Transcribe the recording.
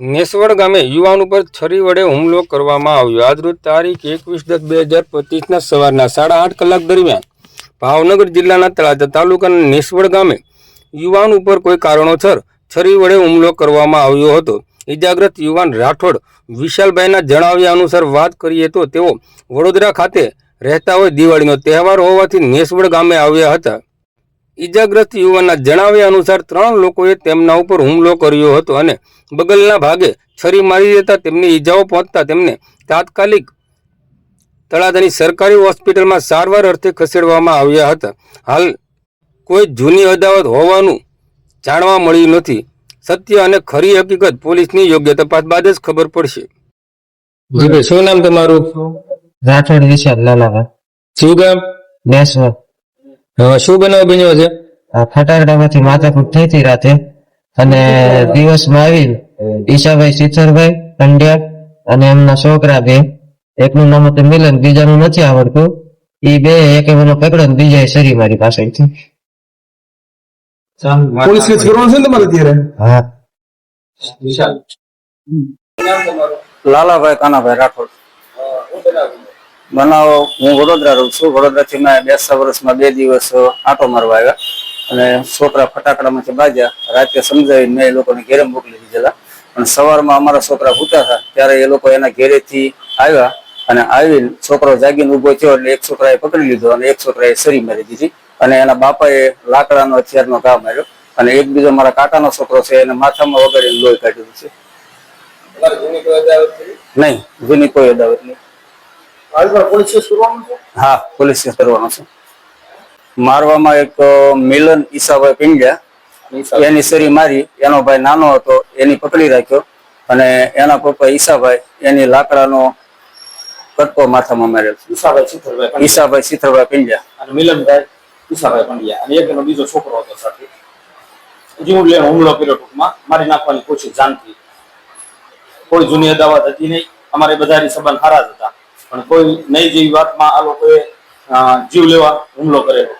નેસવડ ગામે યુવાન ઉપર છરી વડે હુમલો કરવામાં આવ્યો. આજરોજ તારીખ એકવીસ દસ બે હજાર પચીસના સવારના સાડા આઠ કલાક દરમિયાન ભાવનગર જિલ્લાના તળાજા તાલુકાના નેસવડ ગામે યુવાન ઉપર કોઈ કારણોસર છરી વડે હુમલો કરવામાં આવ્યો હતો. ઇજાગ્રસ્ત યુવાન રાઠોડ વિશાલભાઈના જણાવ્યા અનુસાર વાત કરીએ તો તેઓ વડોદરા ખાતે રહેતા હોય દિવાળીનો તહેવાર હોવાથી નેસવડ ગામે આવ્યા હતા. ઈજાગ્રસ્ત યુવાનના જણાવ્યા અનુસાર ત્રણ લોકોએ તેમના ઉપર હુમલો કર્યો હતો અને બગલના ભાગે છરી મારી દેતા તેમની ઈજાઓ પહોંચતા તેમને તાત્કાલિક તળાજાની સરકારી હોસ્પિટલમાં સારવાર અર્થે ખસેડવામાં આવ્યા હતા. હાલ કોઈ જૂની અદાવત હોવાનું જાણવા મળ્યું નથી. સત્ય અને ખરી હકીકત પોલીસની યોગ્ય તપાસ બાદ જ ખબર પડશે. શું નામ તમારું? રાઠોડ વિશાલ લાલાભાઈ. શું ગામ? નેસવર શું બનાવ બન્યો છે? ફટાકડામાંથી માથાકૂટ થઈ હતી રાતે. અને દિવસમાં આવી ઈશાભાઈ શીતરભાઈ પંડ્યા અને એમના છોકરા બે. એકનું નામ હતું મિલન બીજાનું નથી આવડતું. ઈ બે એક મને પકડ્યો ને બીજા સરી મારી પાસેથી. પોલીસ કેસ કરવાનો છે ને તમારે અત્યારે? હા. લાલાભાઈ કાનાભાઈ રાઠોડ. બનાવ હું વડોદરા રહું છું. વડોદરાથી મેં બેસતા વર્ષમાં બે દિવસ આંટો મારવા આવ્યા. અને છોકરા ફટાકડામાંથી બાજ્યા રાતે સમજાવીને મેં એ લોકોને ઘેરે મોકલી દીધેલા. અને સવારમાં અમારા છોકરા ભૂતા હતા ત્યારે એ લોકો એના ઘેરેથી આવ્યા. અને આવીને છોકરો જાગીને ઊભો થયો એટલે એક છોકરાએ પકડી લીધો અને એક છોકરાએ સરી મારી દીધી. અને એના બાપાએ લાકડાનો હથિયારનો ઘા માર્યો. અને એક બીજો મારા કાકાનો છોકરો છે એને માથામાં વગાડીને લોહી કાઢ્યું છે. નહીં જૂની કોઈ અદાવત નહીં પોલીસ કેસ કરવાનો છે હા પોલીસ કેસ કરવાનો છે. મારવામાં એક મિલન ઈસાભાઈ પિંડ્યા એની સરી મારી એનો ભાઈ નાનો હતો એની પકડી રાખ્યો. અને એના પપ્પા ઈસાભાઈ એની લાકડાનો કટકો માથામાં ઈશાભાઈ સિત્તરભાઈ પંડ્યા ઈસાભાઈ સીથરભાઈ પિંડ્યા અને મિલનભાઈ ઈસાભાઈ પંડ્યા અને એક બીજો છોકરો હતો સાથે. હું લઈને હુમલો કર્યો ટૂંકમાં. મારી નાખવાની કોશિશ જાણતી કોઈ જૂની અદાવત હતી નહીં. અમારે બધાની સંબંધ હારા જ હતા. પણ કોઈ નહીં જેવી વાતમાં આ લોકોએ જીવ લેવા હુમલો કરેલો.